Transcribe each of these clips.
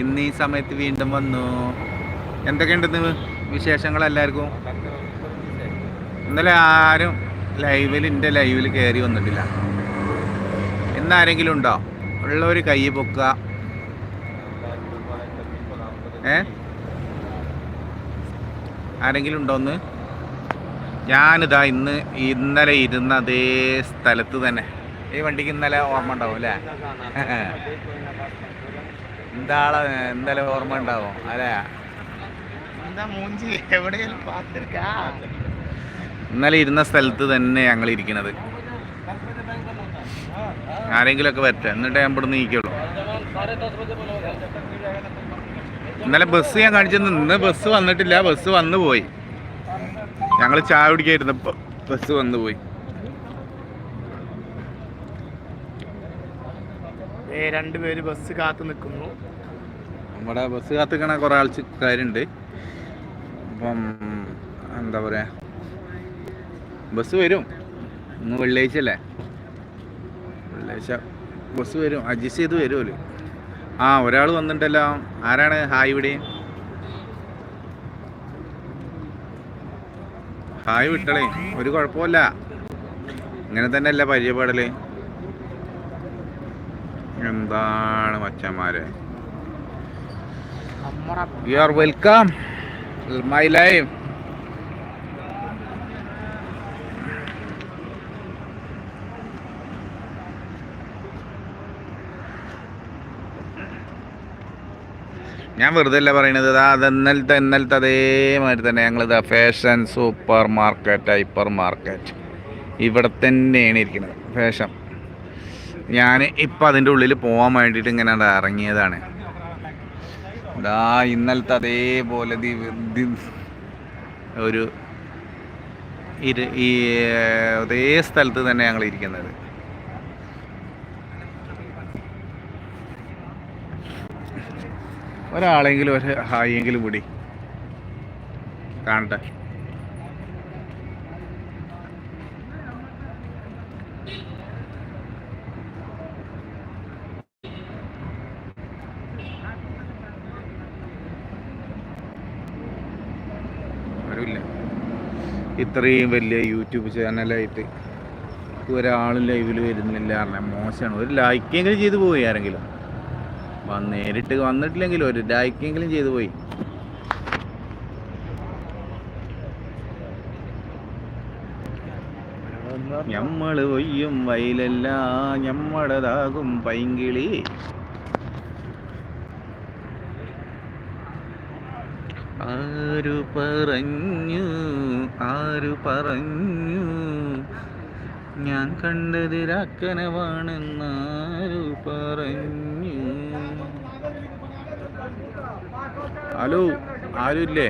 ഇന്ന് ഈ സമയത്ത് വീണ്ടും വന്നു. എന്തൊക്കെയുണ്ടെന്ന് വിശേഷങ്ങൾ എല്ലാവർക്കും? ഇന്നലെ ആരും ലൈവിൽ എന്റെ ലൈവിൽ കയറി വന്നിട്ടില്ല. എന്നാരെങ്കിലും ഉണ്ടോ? ഉള്ളവർ കൈ പൊക്കുക ഏ? ആരെങ്കിലും ഉണ്ടോ ഒന്ന് ഞാനിതാ ഇന്ന് ഇന്നലെ ഇരുന്ന അതേ സ്ഥലത്ത് തന്നെ. ഈ വണ്ടിക്ക് ഇന്നലെ ഓർമ്മ ഉണ്ടാവും അല്ലേ? എന്താളെ ഇന്നലെ ഓർമ്മ ഉണ്ടാവും അല്ലേ? ഇന്നലെ ഇരുന്ന സ്ഥലത്ത് തന്നെ ഞങ്ങൾ ഇരിക്കണത്. ആരെങ്കിലുമൊക്കെ വരട്ടെ എന്നിട്ട് ഞാൻ ഇവിടെ നീക്കുള്ളൂ. ഇന്നലെ ബസ് ഞാൻ കാണിച്ചത് ഇന്ന് ബസ് വന്നിട്ടില്ല ബസ് വന്നു പോയി ഞങ്ങൾ ചായ കുടിക്കായിരുന്നു ബസ് വന്നു പോയി രണ്ടുപേര് ബസ് കാത്തു നിൽക്കുന്നു. നമ്മുടെ ബസ് കാത്തു നിൽക്കണ കുറേ ആൾക്കാരുണ്ട് അപ്പം എന്താ പറയാ? ബസ് വരും. ഇന്ന് വെള്ളിയാഴ്ച അല്ലേ? വെള്ളിയാഴ്ച ബസ് വരും. അഡ്ജസ്റ്റ് ചെയ്ത് വരുമല്ലോ ആ ഒരാൾ വന്നിട്ടല്ലോ. ആരാണ്? ഹായ് ഇവിടെ. ഹായ് വിട്ടളേ. ഒരു കുഴപ്പമില്ല. ഇങ്ങനെ തന്നെ അല്ല പരിചയപ്പെടൽ എന്താണ് മച്ചന്മാരെ? You are welcome my life ഞാൻ വെറുതെ അല്ല പറയണത് ഇതാ അതെന്നലത്തെ ഇന്നലത്തെ ഇന്നലത്തെ അതേമാതിരി തന്നെ ഞങ്ങളിതാ fashion supermarket hypermarket ഇവിടെ തന്നെയാണ് ഇരിക്കുന്നത് ഫാഷൻ ഞാൻ ഇപ്പം അതിന്റെ ഉള്ളിൽ പോകാൻ വേണ്ടിയിട്ട് ഇങ്ങനെ ഇറങ്ങിയതാണ് ദാ ഇന്നലത്തെ അതേപോലെ ഒരു ഇരു ഈ അതേ സ്ഥലത്ത് തന്നെ ഞങ്ങൾ ഇരിക്കുന്നത്. ഒരാളെങ്കിലും ഒരു ഹായെങ്കിലും കൂടി കാണട്ടെ ആരുമില്ല ഇത്രയും വലിയ യൂട്യൂബ് ചാനലായിട്ട് ഒരാൾ ലൈവിൽ വരുന്നില്ല പറഞ്ഞാൽ മോശമാണ്. ഒരു ലൈക്കെങ്കിലും ചെയ്തു പോയി ആരെങ്കിലും. വന്ന് നേരിട്ട് വന്നിട്ടില്ലെങ്കിലും ഒരു ലൈക്കെങ്കിലും ചെയ്തു പോയി. ഞമ്മൾ ഒയ്യും വയലല്ല ഞമ്മടതാകും പൈങ്കിളി. ആരു പറഞ്ഞു ആരു പറഞ്ഞു. ഞാൻ കണ്ടത് രാക്കനവാണെന്നാരു പറഞ്ഞു. ഹലോ ആരുമില്ലേ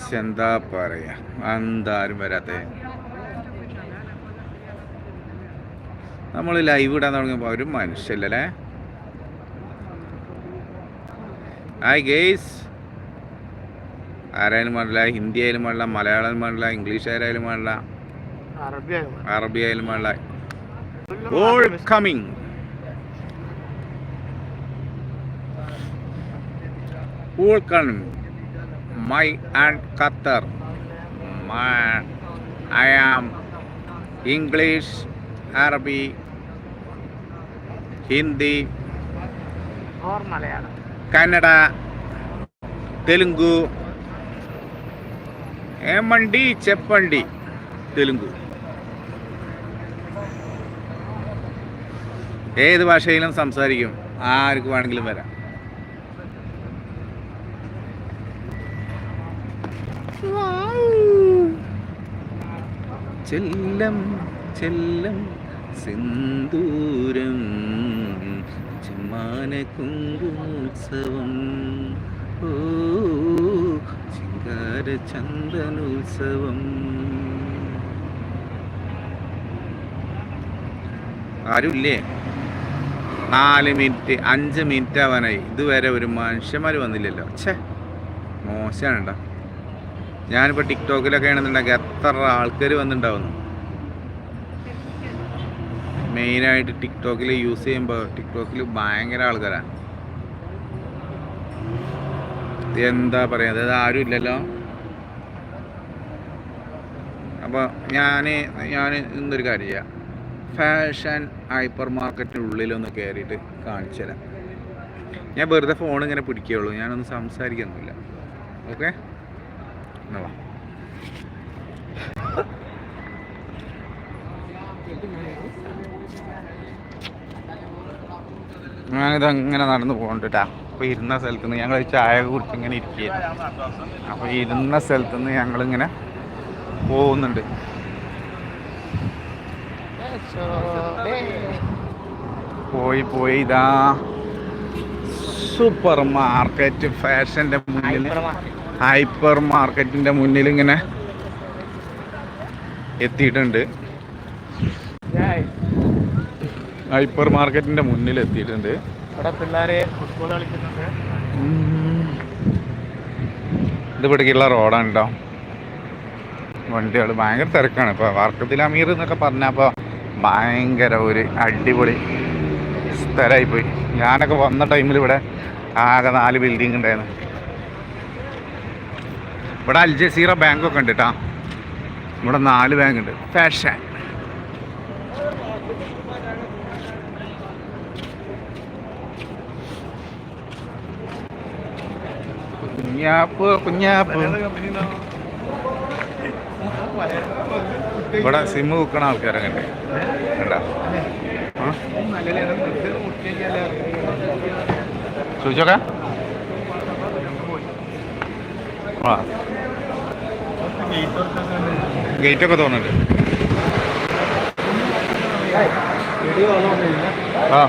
ശ്ശെ, എന്താ പറയാ? എന്താരും വരാത്തെ. നമ്മൾ ലൈവ് ഇടാൻ തുടങ്ങിയപ്പോൾ അവരും മനുഷ്യല്ലേ ഹായ് ഗെയ്സ് ആരായാലും പാടില്ല ഹിന്ദി ആയാലും പാടില്ല മലയാളം പാടില്ല ഇംഗ്ലീഷ് ആരായാലും പാടില്ല അറബി ആയാലും പാടില്ല. All coming all my and Qatar I am English അറബി ഹിന്ദി മലയാളം. കന്നഡ തെലുങ്ക് ఏమండి చెప్పండి తెలుగు ഏത് ഭാഷയിലും സംസാരിക്കും ആർക്ക് വേണമെങ്കിലും വരാം ചെല്ലം ചെല്ലം സിന്ദൂരം ചെമ്മാന കുങ്കുമോത്സവം ഓ ചിങ്കാര ചന്ദനോത്സവം. ആരുമില്ലേ? നാല് മിനിറ്റ് അഞ്ച് മിനിറ്റ് ആവാനായി. ഇതുവരെ ഒരു മനുഷ്യന്മാർ വന്നില്ലല്ലോ. ഛേ മോശമാണ് ഞാനിപ്പോ ടിക്ടോക്കിലൊക്കെ ആണെന്നുണ്ടെങ്കിൽ എത്ര ആൾക്കാർ വന്നിട്ടുണ്ടാവുന്നു മെയിനായിട്ട് ടിക്ടോക്കിൽ യൂസ് ചെയ്യുമ്പോൾ ടിക്ടോക്കിൽ ഭയങ്കര ആൾക്കാരാണ് എന്താ പറയുക അതായത് ആരും ഇല്ലല്ലോ. അപ്പോൾ ഞാൻ ഞാൻ ഇന്നൊരു കാര്യം ചെയ്യാം. ഫാഷൻ ഹൈപ്പർ മാർക്കറ്റിനുള്ളിലൊന്ന് കയറിയിട്ട് കാണിച്ചു തരാം. ഞാൻ വെറുതെ ഫോൺ ഇങ്ങനെ പിടിക്കുകയുള്ളൂ. ഞാനൊന്ന് സംസാരിക്കുന്നില്ല. ഓക്കെ എന്നാ ഞാനിതങ്ങനെ നടന്നു പോകണ്ടിട്ടാ അപ്പോൾ ഇരുന്ന സ്ഥലത്ത് നിന്ന് ഞങ്ങൾ ചായ കുടിച്ച് ഇങ്ങനെ ഇരിക്കുകയായിരുന്നു. അപ്പോൾ ഇരുന്ന സ്ഥലത്ത് നിന്ന് ഞങ്ങളിങ്ങനെ പോകുന്നുണ്ട്. പോയി പോയി ഇതാ സൂപ്പർ മാർക്കറ്റ് ഫാഷന്റെ മുന്നിൽ ഹൈപ്പർ മാർക്കറ്റിന്റെ മുന്നിൽ ഇങ്ങനെ എത്തിയിട്ടുണ്ട്. ഹൈപ്പർ മാർക്കറ്റിന്റെ മുന്നിൽ എത്തിയിട്ടുണ്ട് ഇവിടെ പിള്ളേരെ ഫുട്ബോൾ കളിക്കുന്നുണ്ട്. ഇത് ഇവിടേക്കുള്ള റോഡാണ് കേട്ടോ വണ്ടികൾ ഭയങ്കര തിരക്കാണ്. ഇപ്പോൾ വർക്കത്തിൽ അമീർ എന്നൊക്കെ പറഞ്ഞപ്പോൾ ഭയങ്കര ഒരു അടിപൊളി സ്ഥലമായി പോയി ഞാനൊക്കെ വന്ന ടൈമിൽ ഇവിടെ ആകെ നാല് ബിൽഡിംഗ് ഉണ്ടായിരുന്നു. ഇവിടെ അൽ ജസീറ ബാങ്കൊക്കെ ഉണ്ട് കേട്ടോ ഇവിടെ നാല് ബാങ്ക് ഉണ്ട്. ഫാഷൻ കുഞ്ഞാപ്പ് കുഞ്ഞാപ്പ് ഇവിടെ സിമ്മ് വിൽക്കണ ആൾക്കാരൊക്കെ ഉണ്ട് കണ്ടാ? ആ. ഗേറ്റൊക്കെ തോന്നുന്നുണ്ട്. ആ.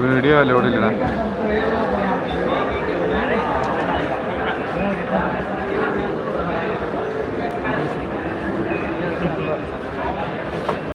വീഡിയോ അലോഡില്ല